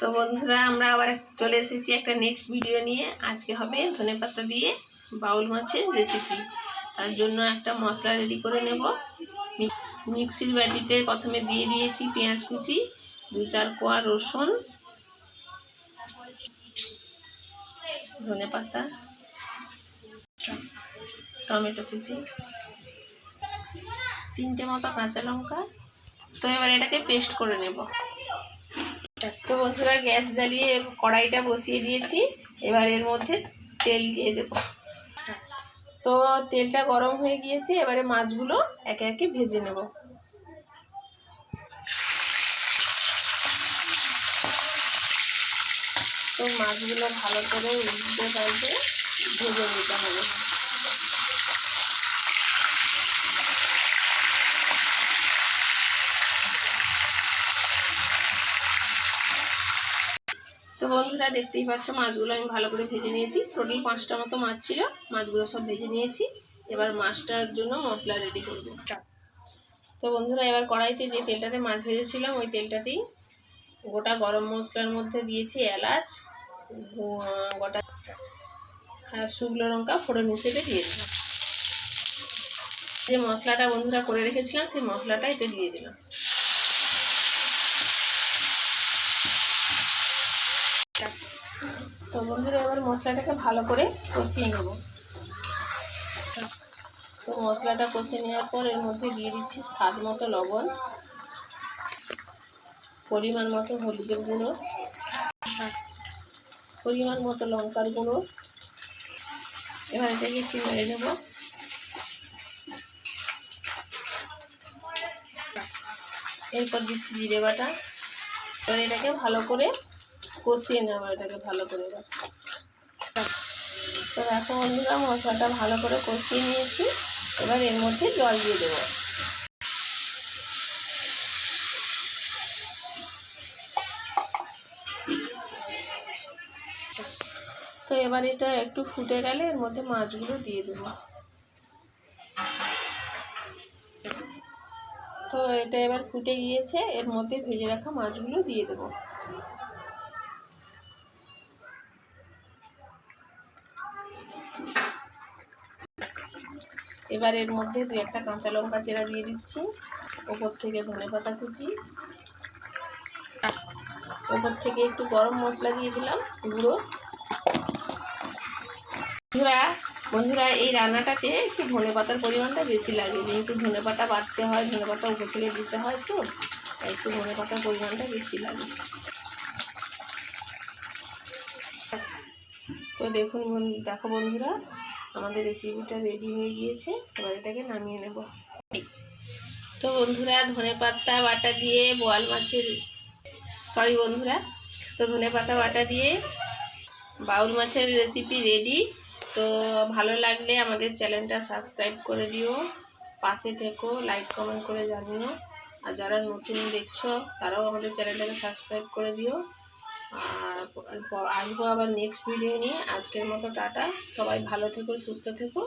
তো বন্ধুরা, আমরা আবার চলে এসেছি একটা নেক্সট ভিডিও নিয়ে। আজকে হবে ধনেপাতা দিয়ে বাউল মাছের রেসিপি তার জন্য একটা মশলা রেডি করে নেব। মিক্সির বাটিতে প্রথমে দিয়ে দিয়েছি পেঁয়াজ কুচি, দু চার কোয়া রসুন ধনেপাতা টমেটো কুচি, তিনটে মতো কাঁচা লঙ্কা। তো এবার এটাকে পেস্ট করে নেব। তো বন্ধুরা, গ্যাস জ্বালিয়ে কড়াইটা বসিয়ে দিয়েছি। এবার এর মধ্যে তেল দিয়ে দেব। তো তেলটা গরম হয়ে গিয়েছে, এবারে মাছগুলো একে একে ভেজে নেব। তো মাছগুলো ভালো করে উল্টে পাল্টে ভেজে নিতে হবে। তো বন্ধুরা দেখতেই পাচ্ছ, মাছগুলো আমি ভালো করে ভেজে নিয়েছি। টোটাল পাঁচটা মতো মাছ ছিল, মাছগুলো সব ভেজে নিয়েছি। এবার মাছটার জন্য মশলা রেডি করব তো বন্ধুরা, এবার কড়াইতে যে তেলটাতে মাছ ভেজেছিলাম, ওই তেলটাতেই গোটা গরম মশলার মধ্যে দিয়েছি এলাচ গোটা আর শুকনো লঙ্কা ফোড়ন হিসেবে দিয়েছি যে মশলাটা বন্ধুরা করে রেখেছিলাম, সেই মশলাটা এতে দিয়ে দিলাম। তো বন্ধুরা, এবার মশলাটাকে ভালো করে কষিয়ে নেব। তো মশলাটা কষিয়ে নেওয়ার পর এর মধ্যে দিয়ে দিচ্ছি স্বাদ মতো লবণ, পরিমাণ মতো হলুদের গুঁড়ো, পরিমাণ মতো লঙ্কার গুঁড়ো। এবার এটাকে একটু মেরে নেব। এরপর দিচ্ছি জিরে বাটা। এবার এটাকে ভালো করে কষিয়ে নেব এটাকে ভালো করে তো দেখো বন্ধুরা, মশলাটা ভালো করে কষিয়ে নিয়েছি। এবার এর মধ্যে জল দিয়ে দেবো। তো এবার এটা একটু ফুটে গেলে এর মধ্যে মাছগুলো দিয়ে দেবো। তো এটা এবার ফুটে গিয়েছে, এর মধ্যে ভেজে রাখা মাছগুলো দিয়ে দেবো। এবার এর মধ্যে দু একটা কাঁচা লঙ্কা চেরা দিয়ে দিচ্ছি। ওপর থেকে ধনে পাতা কুচি। ওপর থেকে একটু গরম মশলা দিয়ে দিলাম, গুঁড়ো। বন্ধুরা বন্ধুরা, এই রান্নাটাতে একটু ধনে পাতার পরিমাণটা বেশি লাগে। যেহেতু ধনে পাতা বাটতে হয়, ধনে পাতা উপর থেকে দিতে হয় তো, তাই একটু ধনে পাতার পরিমাণটা বেশি লাগে। তো দেখুন দেখো বন্ধুরা আমাদের রেসিপিটা রেডি হয়ে গিয়েছে, এবার এটাকে নামিয়ে নেব। তো বন্ধুরা, ধনে পাতা, বাটা দিয়ে বোয়াল মাছের সরি বন্ধুরা, তো ধনে পাতা, বাটা দিয়ে বাউল মাছের রেসিপি রেডি তো ভালো লাগলে আমাদের চ্যানেলটা সাবস্ক্রাইব করে দিও, পাশে থেকো লাইক কমেন্ট করে জানিও। আর যারা নতুন দেখছ, তারাও আমাদের চ্যানেলটাকে সাবস্ক্রাইব করে দিও। আর আসব আবার নেক্সট ভিডিও নিয়ে। আজকের মতো টাটা। সবাই ভালো থেকো সুস্থ থেকো।